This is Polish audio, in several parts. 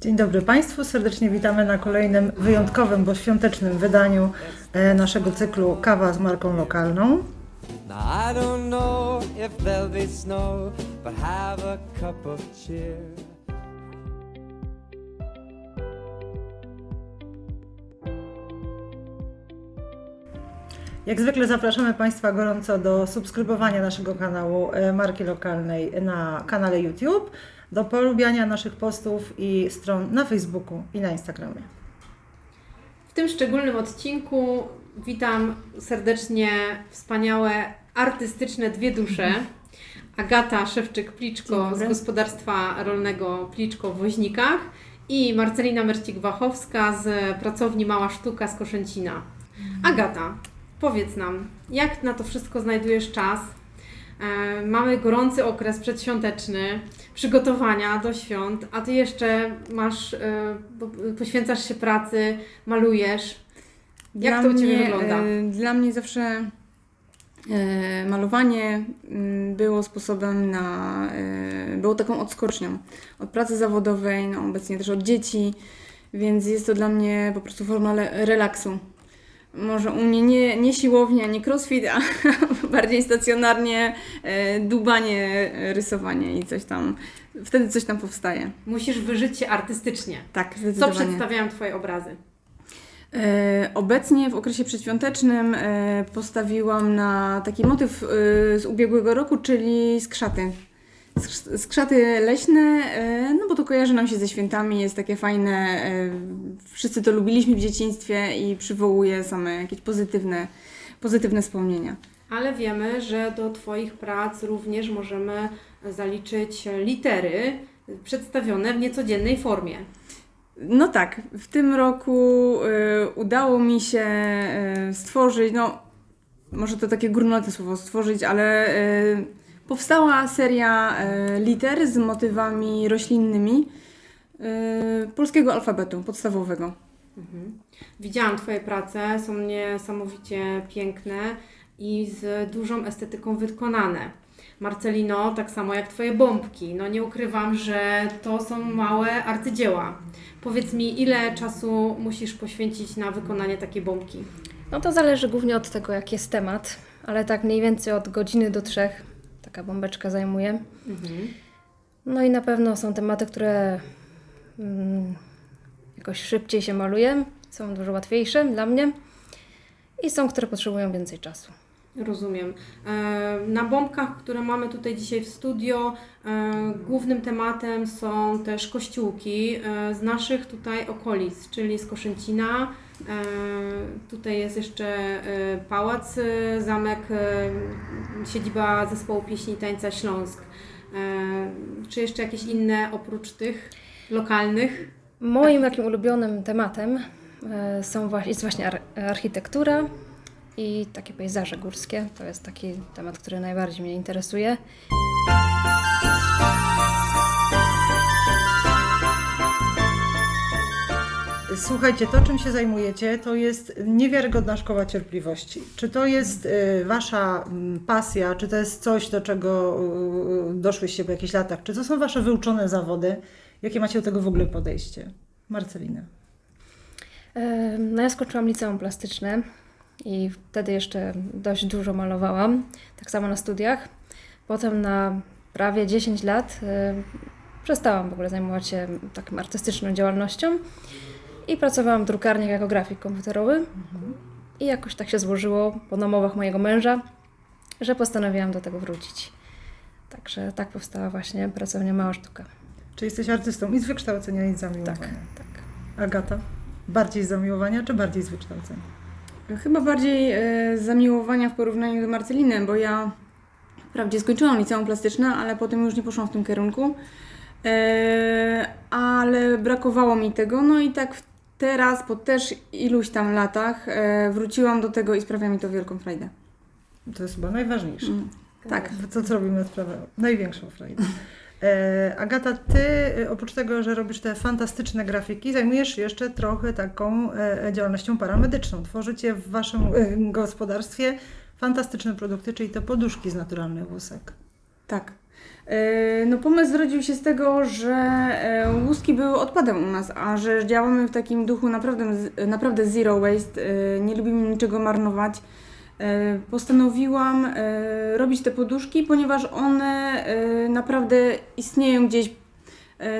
Dzień dobry Państwu, serdecznie witamy na kolejnym wyjątkowym, bo świątecznym wydaniu e, naszego cyklu Kawa z marką lokalną. Jak zwykle zapraszamy Państwa gorąco do subskrybowania naszego kanału e, marki lokalnej na kanale YouTube, do polubiania naszych postów i stron na Facebooku i na Instagramie. W tym szczególnym odcinku witam serdecznie wspaniałe, artystyczne dwie dusze. Agata Szewczyk-Pliczko z gospodarstwa rolnego Pliczko w Woźnikach i Marcelina Mercik-Wachowska z pracowni Mała Sztuka z Koszęcina. Agata, powiedz nam, jak na to wszystko znajdujesz czas? E, Mamy gorący okres przedświąteczny, przygotowania do świąt, a Ty jeszcze masz, e, po- poświęcasz się pracy, malujesz. Jak to u Ciebie wygląda? e, Dla mnie zawsze malowanie mm, było sposobem na, było taką odskocznią od pracy zawodowej, no obecnie też od dzieci, więc jest to dla mnie po prostu forma relaksu. Może u mnie nie, nie siłownia, nie crossfit, a bardziej stacjonarnie e, dubanie, rysowanie i coś tam, wtedy coś tam powstaje. Musisz wyżyć się artystycznie. Tak, Co przedstawiają Twoje obrazy? E, Obecnie w okresie przedświątecznym e, postawiłam na taki motyw z ubiegłego roku, czyli skrzaty. Skrz- Skrzaty leśne, e, no bo to kojarzy nam się ze świętami, jest takie fajne. e, Wszyscy to lubiliśmy w dzieciństwie i przywołuje same jakieś pozytywne, pozytywne wspomnienia. Ale wiemy, że do Twoich prac również możemy zaliczyć litery przedstawione w niecodziennej formie. No tak, w tym roku y, udało mi się stworzyć, no może to takie górnolotne słowo stworzyć, ale powstała seria y, liter z motywami roślinnymi y, polskiego alfabetu podstawowego. Widziałam Twoje prace, są niesamowicie piękne i z dużą estetyką wykonane. Marcelino, tak samo jak Twoje bombki. No nie ukrywam, że to są małe arcydzieła. Powiedz mi, ile czasu musisz poświęcić na wykonanie takiej bombki? No to zależy głównie od tego, jaki jest temat, ale tak mniej więcej od godziny do trzech taka bombeczka zajmuje. No i na pewno są tematy, które mm, jakoś szybciej się maluje, są dużo łatwiejsze dla mnie i są, które potrzebują więcej czasu. Rozumiem. E, Na bombkach, które mamy tutaj dzisiaj w studio, e, głównym tematem są też kościółki e, z naszych tutaj okolic, czyli z Koszęcina. E, Tutaj jest jeszcze e, pałac, e, zamek, siedziba zespołu pieśni i tańca Śląsk. Czy jeszcze jakieś inne oprócz tych lokalnych? Moim takim ulubionym tematem są właśnie, jest właśnie ar- architektura i takie pejzaże górskie. To jest taki temat, który najbardziej mnie interesuje. Słuchajcie, to czym się zajmujecie, to jest niewiarygodna szkoła cierpliwości. Czy to jest y, Wasza mm, pasja, czy to jest coś, do czego y, doszłyście po jakichś latach, czy to są Wasze wyuczone zawody? Jakie macie do tego w ogóle podejście? Marcelina. E, No ja skończyłam liceum plastyczne i wtedy jeszcze dość dużo malowałam, tak samo na studiach. Potem na prawie 10 lat e, przestałam w ogóle zajmować się taką artystyczną działalnością i pracowałam w drukarniach jako grafik komputerowy. I jakoś tak się złożyło po namowach mojego męża, że postanowiłam do tego wrócić. Także tak powstała właśnie pracownia Mała Sztuka. Czy jesteś artystą i z wykształcenia, i z zamiłowania? Tak, tak. Agata, bardziej z zamiłowania, czy bardziej z wykształcenia? Chyba bardziej e, zamiłowania w porównaniu do Marceliny, bo ja wprawdzie skończyłam liceum plastyczne, ale potem już nie poszłam w tym kierunku. E, ale brakowało mi tego, no i tak teraz, po też iluś tam latach, e, wróciłam do tego i sprawia mi to wielką frajdę. To jest chyba najważniejsze. Mm. Tak. To, co robimy, sprawia największą frajdę. E, Agata, ty e, oprócz tego, że robisz te fantastyczne grafiki, zajmujesz się jeszcze trochę taką e, działalnością paramedyczną. Tworzycie w waszym e, gospodarstwie fantastyczne produkty, czyli te poduszki z naturalnych włosek. Tak. E, No pomysł zrodził się z tego, że e, łuski były odpadem u nas, a że działamy w takim duchu naprawdę, naprawdę zero waste, e, nie lubimy niczego marnować. Postanowiłam robić te poduszki, ponieważ one naprawdę istnieją gdzieś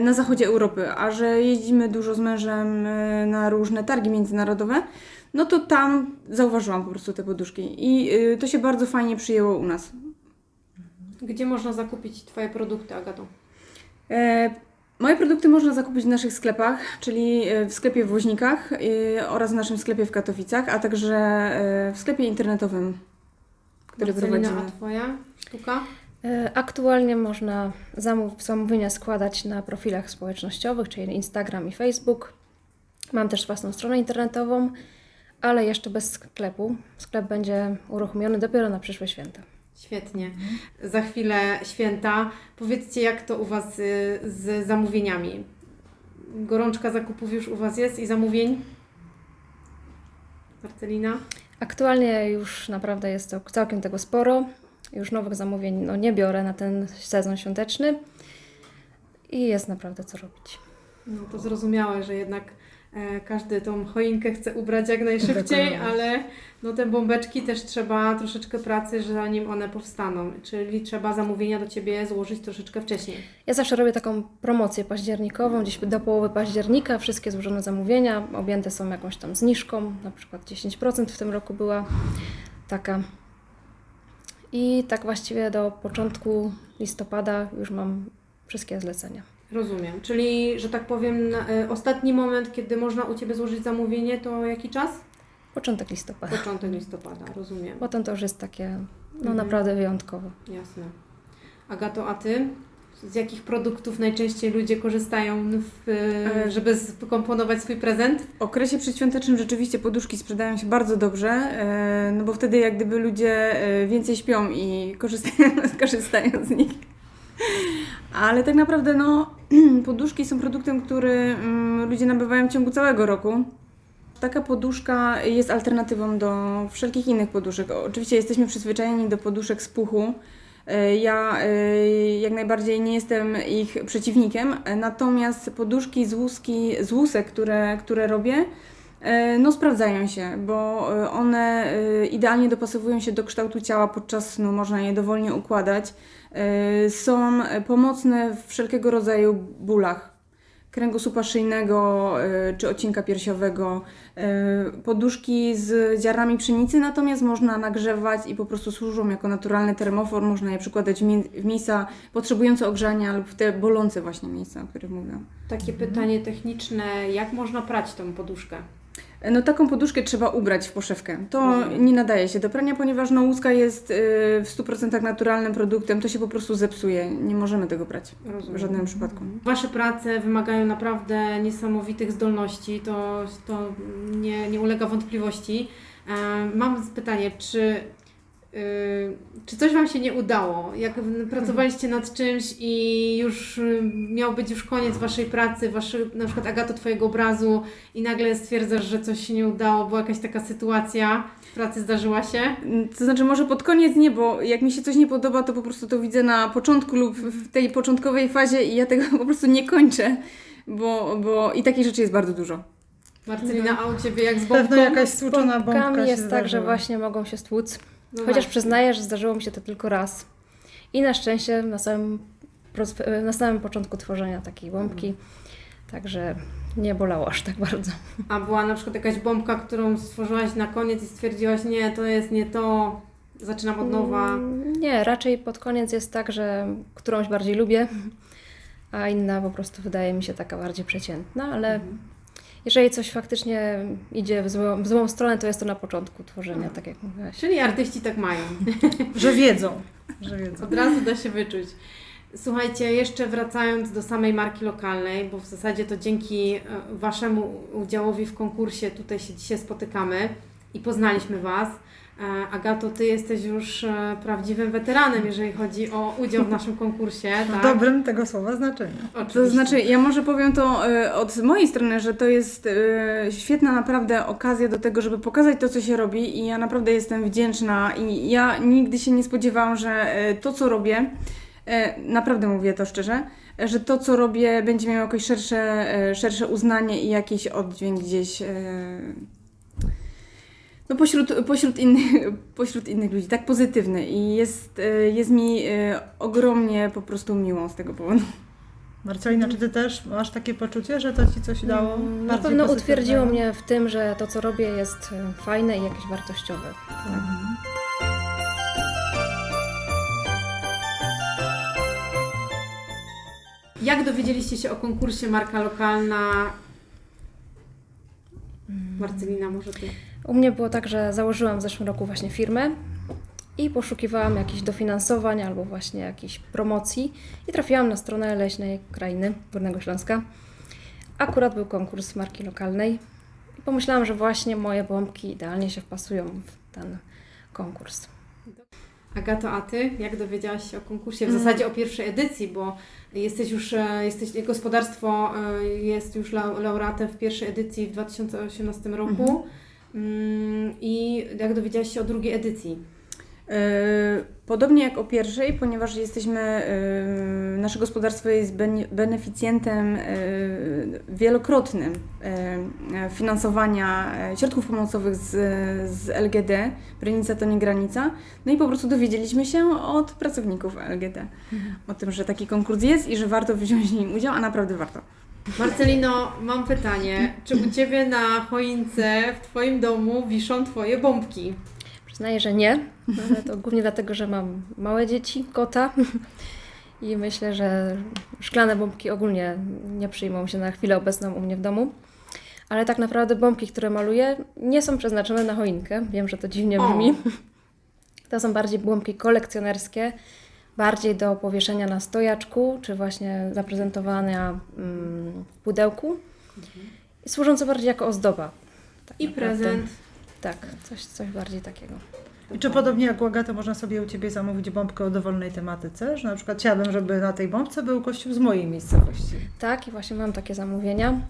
na zachodzie Europy, a że jeździmy dużo z mężem na różne targi międzynarodowe, no to tam zauważyłam po prostu te poduszki i to się bardzo fajnie przyjęło u nas. Gdzie można zakupić Twoje produkty, Agato? E, Moje produkty można zakupić w naszych sklepach, czyli e, w sklepie w Woźnikach e, oraz w naszym sklepie w Katowicach, a także e, w sklepie internetowym, który Marcelina, prowadzimy. a Twoja sztuka? E, Aktualnie można zamów- zamówienia składać na profilach społecznościowych, czyli Instagram i Facebook. Mam też własną stronę internetową, ale jeszcze bez sklepu. Sklep będzie uruchomiony dopiero na przyszłe święta. Świetnie. Za chwilę święta. Powiedzcie, jak to u Was y, z zamówieniami? Gorączka zakupów już u Was jest i zamówień? Marcelina? Aktualnie już naprawdę jest to całkiem tego sporo. Już nowych zamówień no, nie biorę na ten sezon świąteczny i jest naprawdę co robić. No to zrozumiałe, że jednak e, każdy tą choinkę chce ubrać jak najszybciej, Dokładnie. ale no te bombeczki też trzeba troszeczkę pracy, zanim one powstaną. Czyli trzeba zamówienia do Ciebie złożyć troszeczkę wcześniej. Ja zawsze robię taką promocję październikową, gdzieś do połowy października. Wszystkie złożone zamówienia objęte są jakąś tam zniżką, na przykład 10% w tym roku była taka. I tak właściwie do początku listopada już mam wszystkie zlecenia. Rozumiem. Czyli, że tak powiem, na- e, ostatni moment, kiedy można u Ciebie złożyć zamówienie, to jaki czas? Początek listopada. Początek listopada, rozumiem. Potem to już jest takie no Mhm. naprawdę wyjątkowo. Jasne. Agato, a Ty? Z jakich produktów najczęściej ludzie korzystają, w, E, żeby skomponować swój prezent? W okresie przedświątecznym rzeczywiście poduszki sprzedają się bardzo dobrze, e, no bo wtedy jak gdyby ludzie e, więcej śpią i korzystają, korzystają z nich. Ale tak naprawdę no, poduszki są produktem, który mm, ludzie nabywają w ciągu całego roku. Taka poduszka jest alternatywą do wszelkich innych poduszek. Oczywiście jesteśmy przyzwyczajeni do poduszek z puchu. E, Ja e, jak najbardziej nie jestem ich przeciwnikiem, natomiast poduszki z, łuski, z łusek, które, które robię, e, no sprawdzają się, bo one idealnie dopasowują się do kształtu ciała podczas snu, można je dowolnie układać. E, Są pomocne w wszelkiego rodzaju bólach kręgosłupa szyjnego e, czy odcinka piersiowego, e, poduszki z ziarnami pszenicy, natomiast można nagrzewać i po prostu służą jako naturalny termofor, można je przykładać w, mie- w miejsca potrzebujące ogrzania lub w te bolące właśnie miejsca, o których mówiłam. Takie pytanie techniczne, jak można prać tą poduszkę? No taką poduszkę trzeba ubrać w poszewkę. To Rozumiem. nie nadaje się do prania, ponieważ no, łuska jest e, w 100% naturalnym produktem, to się po prostu zepsuje, nie możemy tego brać Rozumiem. w żadnym przypadku. Wasze prace wymagają naprawdę niesamowitych zdolności, to, to nie, nie ulega wątpliwości. E, Mam pytanie, czy, y, czy coś Wam się nie udało? Jak pracowaliście nad czymś i już y, miał być już koniec Waszej pracy, waszy, na przykład Agato Twojego obrazu i nagle stwierdzasz, że coś się nie udało, była jakaś taka sytuacja w pracy zdarzyła się? To znaczy może pod koniec nie, bo jak mi się coś nie podoba, to po prostu to widzę na początku lub w tej początkowej fazie i ja tego po prostu nie kończę, bo, bo i takich rzeczy jest bardzo dużo. Marcelina, a u Ciebie jak z Pewno bombką? jakaś stłuczona bombka jest tak, że właśnie mogą się stłuc. No Chociaż właśnie. przyznaję, że zdarzyło mi się to tylko raz. I na szczęście na samym, pros- na samym początku tworzenia takiej bombki. Także nie bolało aż tak bardzo. A była na przykład jakaś bombka, którą stworzyłaś na koniec i stwierdziłaś, nie, to jest nie to, zaczynam od nowa. Mm, Nie, raczej pod koniec jest tak, że którąś bardziej lubię, a inna po prostu wydaje mi się taka bardziej przeciętna, ale jeżeli coś faktycznie idzie w złą, w złą stronę, to jest to na początku tworzenia, tak jak mówiłaś. Czyli artyści tak mają. Że wiedzą, że wiedzą. Od razu da się wyczuć. Słuchajcie, jeszcze wracając do samej marki lokalnej, bo w zasadzie to dzięki e, Waszemu udziałowi w konkursie tutaj się dzisiaj spotykamy i poznaliśmy Was. E, Agato, Ty jesteś już e, prawdziwym weteranem, jeżeli chodzi o udział w naszym konkursie. W Tak? dobrym tego słowa znaczeniu. Oczywiście. To znaczy, ja może powiem to e, od mojej strony, że to jest świetna naprawdę okazja do tego, żeby pokazać to, co się robi i ja naprawdę jestem wdzięczna i ja nigdy się nie spodziewałam, że to, co robię, naprawdę mówię to szczerze, że to, co robię, będzie miało jakoś szersze, szersze uznanie i jakiś oddźwięk gdzieś no pośród, pośród, innych, pośród innych ludzi, tak pozytywny i jest, e, jest mi e, ogromnie po prostu miło z tego powodu. Marcelina, czy ty też masz takie poczucie, że to ci coś dało? Mm, Na pewno utwierdziło mnie w tym, że to, co robię, jest e, fajne i jakieś wartościowe. Tak. Jak dowiedzieliście się o konkursie Marka Lokalna? Marcelina, może Ty. U mnie było tak, że założyłam w zeszłym roku właśnie firmę i poszukiwałam jakichś dofinansowań albo właśnie jakichś promocji i trafiłam na stronę Leśnej Krainy Górnego Śląska. Akurat był konkurs marki lokalnej i pomyślałam, że właśnie moje bombki idealnie się wpasują w ten konkurs. Agato, a Ty? Jak dowiedziałaś się o konkursie? W zasadzie o pierwszej edycji, bo jesteś już, e, jesteś, gospodarstwo e, jest już lau- laureatem w pierwszej edycji w 2018 roku. Mm, I jak dowiedziałaś się o drugiej edycji? E, Podobnie jak o pierwszej, ponieważ jesteśmy, e, nasze gospodarstwo jest bene- beneficjentem e, wielokrotnym finansowania środków pomocowych z, z LGD, Brynica to nie granica. No i po prostu dowiedzieliśmy się od pracowników LGD o tym, że taki konkurs jest i że warto wziąć w nim udział, a naprawdę warto. Marcelino, mam pytanie. Czy u Ciebie na choince w Twoim domu wiszą Twoje bombki? Przyznaję, że nie, ale to głównie dlatego, że mam małe dzieci, kota i myślę, że szklane bombki ogólnie nie przyjmą się na chwilę obecną u mnie w domu. Ale tak naprawdę bombki, które maluję, nie są przeznaczone na choinkę. Wiem, że to dziwnie O. brzmi. To są bardziej bombki kolekcjonerskie, bardziej do powieszenia na stojaczku, czy właśnie zaprezentowania mm, w pudełku. I służące bardziej jako ozdoba. Tak I naprawdę. prezent. Tak, coś, coś bardziej takiego. I czy podobnie jak u Agaty można sobie u Ciebie zamówić bombkę o dowolnej tematyce? Że na przykład chciałabym, żeby na tej bombce był kościół z mojej miejscowości. Tak, i właśnie mam takie zamówienia.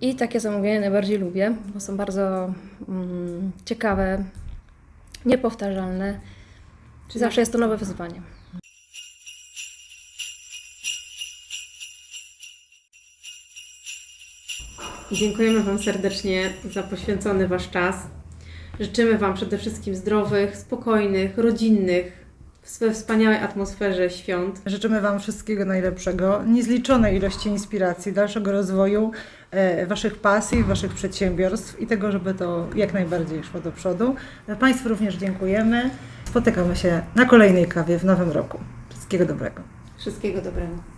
I takie zamówienia najbardziej lubię, bo są bardzo mm, ciekawe, niepowtarzalne. Czy Zawsze jest to nowe wyzwanie. Dziękujemy Wam serdecznie za poświęcony Wasz czas. Życzymy Wam przede wszystkim zdrowych, spokojnych, rodzinnych, we wspaniałej atmosferze świąt. Życzymy Wam wszystkiego najlepszego, niezliczonej ilości inspiracji, dalszego rozwoju e, Waszych pasji, Waszych przedsiębiorstw i tego, żeby to jak najbardziej szło do przodu. Państwu również dziękujemy. Spotykamy się na kolejnej kawie w nowym roku. Wszystkiego dobrego. Wszystkiego dobrego.